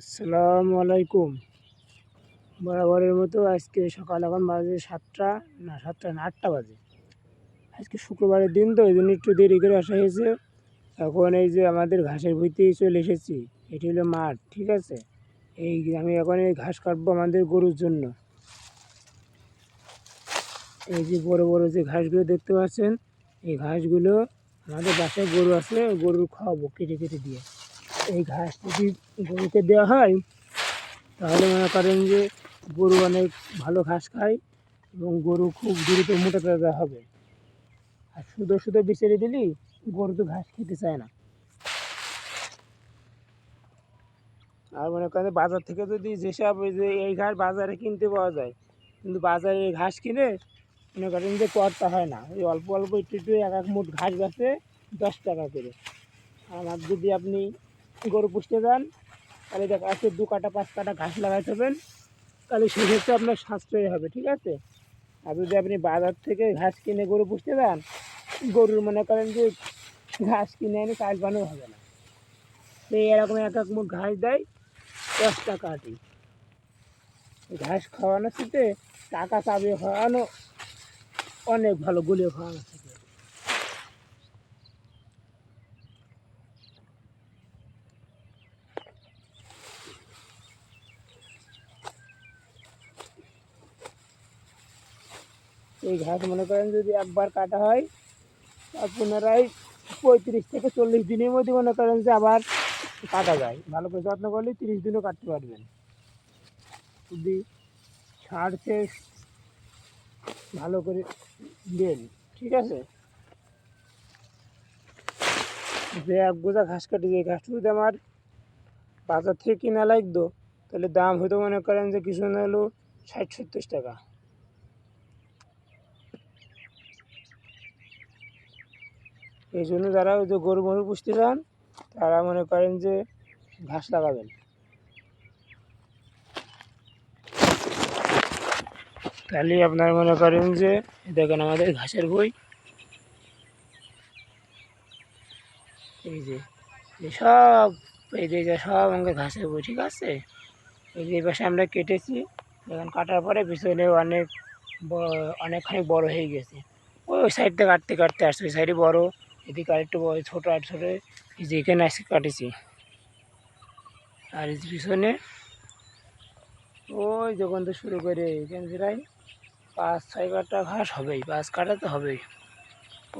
আসসালামু আলাইকুম। বরাবরের মতো আজকে সকাল এখন বাজে সাতটা, না সাতটা না, আটটা বাজে। আজকে শুক্রবারের দিন তো এই জন্য একটু দেরি করে আসা হয়েছে। এখন এই যে আমাদের ঘাসের ভুঁইতেই চলে এসেছি, এটি হলো মাঠ, ঠিক আছে? এই আমি এখন এই ঘাস কাটবো আমাদের গরুর জন্য। এই যে বড় বড় যে ঘাসগুলো দেখতে পাচ্ছেন, এই ঘাসগুলো আমাদের বাসায় গরু আছে, গরুর খাওয়াবো কেটে কেটে দিয়ে। ঘাস যদি গরুকে দেওয়া হয়, তাহলে মনে করেন যে গরু অনেক ভালো ঘাস খায় এবং গরু খুব দ্রুত মোটা তাজা হবে। আর শুধু শুধু বিচেরে দিলি, গরু তো ঘাস খেতে চায় না। আর মনে করেন বাজার থেকে যদি যেসব যে এই ঘাস বাজারে কিনতে পাওয়া যায়, কিন্তু বাজারে এই ঘাস কিনে মনে করেন যে করতে হয় না। ওই অল্প অল্প একটু একটু এক এক মুঠ ঘাস গাছে দশ টাকা করে। আর যদি আপনি গরু পুষতে যান তাহলে দেখা যাচ্ছে দু কাটা, পাঁচ কাটা ঘাস লাগাইতে হবেন তাহলে সেক্ষেত্রে আপনার সাশ্রয় হবে, ঠিক আছে? আর যদি আপনি বাজার থেকে ঘাস কিনে গরু পুষতে যান গরুর মনে করেন যে ঘাস কিনে এনে চাল পানো হবে না। তো এরকম এক এক মুখ ঘাস দেয়, দশ টাকা আটি। ঘাস খাওয়ানোর সাথে টাকা চাবে খাওয়ানো অনেক ভালো, গুলিয়ে খাওয়ানোর থেকে এই ঘাস মনে করেন যদি একবার কাটা হয় পুনরায় পঁয়ত্রিশ থেকে চল্লিশ দিনের মধ্যে মনে করেন যে আবার কাটা যায়। ভালো করে যত্ন করলে তিরিশ দিনও কাটতে পারবেন। যদি সার শেষ ভালো করে দেন, ঠিক আছে? যে এক বোঝা ঘাস কাটি, যে ঘাসটা যদি আমার বাজার থেকে কিনা লাগতো, তাহলে দাম হয়তো মনে করেন যে কিছু না হলেও ষাট, সত্তর টাকা। এই জন্য যারা ওই যে গরু মরু পুষতে চান, তারা মনে করেন যে ঘাস লাগাবেন। তাহলে আপনার মনে করেন যে দেখেন আমাদের ঘাসের বই। এই যে সব, এই যে সব আমাদের ঘাসের বই, ঠিক আছে? এই যে পাশে আমরা কেটেছি এখন কাটার পরে পিছনে অনেক অনেকখানি বড় হয়ে গেছে। ওই সাইডটা কাটতে কাটতে আসছে, ওই সাইডে বড়। এদিকে আরেকটু বড়, ছোটো আর ছোটো, এই যে এখানে আসে কাটেছি। আর এই পিছনে, ওই যখন তো শুরু করে, এখানে প্রায় পাঁচ ছয় কাটা ঘাস হবেই পাঁচ কাটা তো হবেই।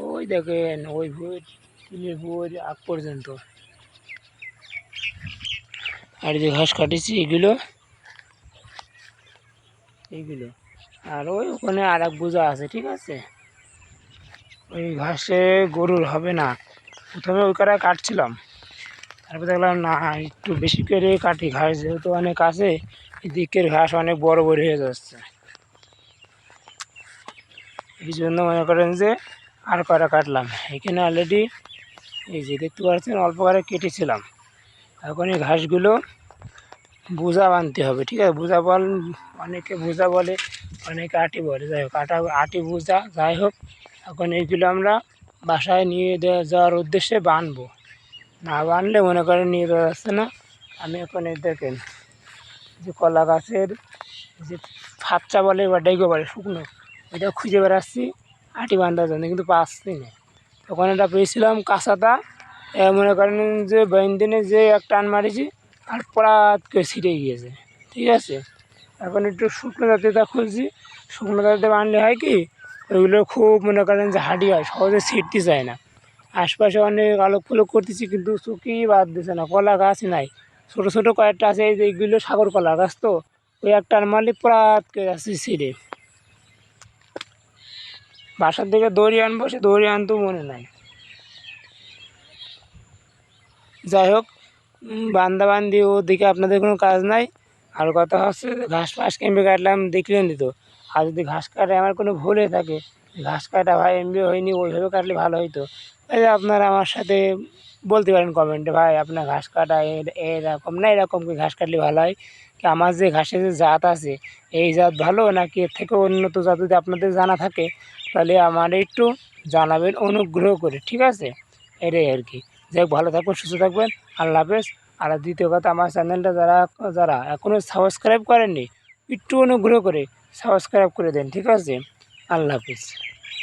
ওই দেখেন, ওই ভুঁই তিলের ভুঁই আগ পর্যন্ত। আর যে ঘাস কাটেছি, এগুলো এইগুলো আর ওই ওখানে আর এক বোঝা আছে, ঠিক আছে? ওই ঘাসে গরুর হবে না। প্রথমে ওই কাটা কাটছিলাম। তারপর দেখলাম, না, একটু বেশি করে কাটি। ঘাস যেহেতু অনেক আছে দিকের ঘাস অনেক বড় বড় হয়ে যাচ্ছে। এই জন্য মনে করেন যে, আর কটা কাটলাম। এখানে অলরেডি এই যে দেখতে পাচ্ছেন, অল্প করে কেটেছিলাম। এখন এই ঘাসগুলো বোঝা বানতে হবে, ঠিক আছে? বোঝা বল, অনেকে বোঝা বলে, অনেকে আটি বলে। যাই হোক, আটা, আটি বোঝা, যাই হোক। এখন এইগুলো আমরা বাসায় নিয়ে যাওয়ার উদ্দেশ্যে বানবো। না বানলে মনে করেন নিয়ে যাওয়া যাচ্ছে না। আমি এখন এই দেখেন যে কলা গাছের যে ফাচ্চা বলে বা ডেগো বলে, শুকনো, এটা খুঁজে বেড়াচ্ছি, আটি বান্ধার জন্য, কিন্তু পাচ্ছি না। তখন এটা পেয়েছিলাম কাঁচাটা মনে করেন যে দিনে যে এক টান মারিছি, আর পরাত করে ছিটে গিয়েছে। ঠিক আছে? এখন একটু শুকনো জাতীয়তা খুঁজছি। শুকনো জাতীয় বানলে হয় কি ওইগুলো খুব মনে করেন যে হাঁটি হয়, সহজে ছিটতে চায় না। আশপাশে অনেক আলোক ফুলোক করতেছি কিন্তু চুকি বাদ দিছে না, কলা গাছ নাই। ছোটো ছোটো কয়েকটা আছে, এই যে এইগুলো সাগর কলা গাছ তো, ওই একটা মারলে পরাত করে যাচ্ছে ছিঁড়ে। বাসার থেকে দড়ি আনব, সে দড়ি আনতেও মনে নাই। যাই হোক বান্দাবান্দি ওদিকে আপনাদের কোনো কাজ নাই। আর কথা হচ্ছে ঘাস ফাস কেমবে কাটলাম, দেখলেন তো। আর যদি ঘাস কাটে, আমার কোনো ভুল হয়ে থাকে। ঘাস কাটা ভাই এমবি হয়নি, ওইভাবে কাটলে ভালো হতো এই আপনারা আমার সাথে বলতে পারেন কমেন্টে ভাই, আপনার ঘাস কাটা এরকম না এরকম কি ঘাস কাটলে ভালো হয়? কি আমার যে ঘাসের যে জাত আছে, এই জাত ভালো নাকি এর থেকে উন্নত জাত যদি আপনাদের জানা থাকে, তাহলে আমার একটু জানাবেন, অনুগ্রহ করে, ঠিক আছে? এটাই আর কি। যাই ভালো থাকবেন, সুস্থ থাকবেন, আল্লাহ হাফেজ। আর দ্বিতীয় কথা, আমার চ্যানেলটা যারা যারা এখনও সাবস্ক্রাইব করেননি, একটু অনুগ্রহ করে সাবস্ক্রাইব করে দেন ঠিক আছে? আল্লাহ হাফিজ।